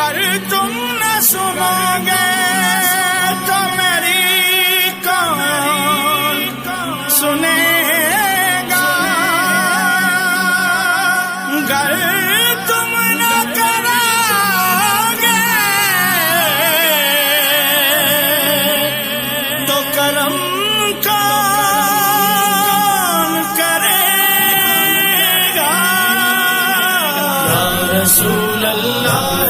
اگر تم نہ سنو گے تو میری کون سنے گا۔ اگر تم نہ کرو گے تو کرم کون کرے گا؟ رسول اللہ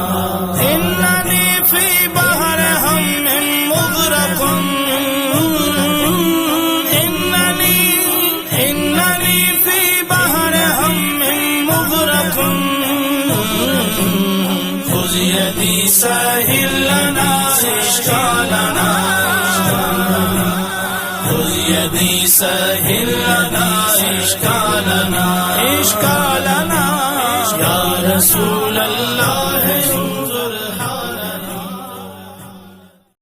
خذ يدي سهل لنا إشكالنا خذ يدي سهل لنا إشكالنا إشكالنا يا رسول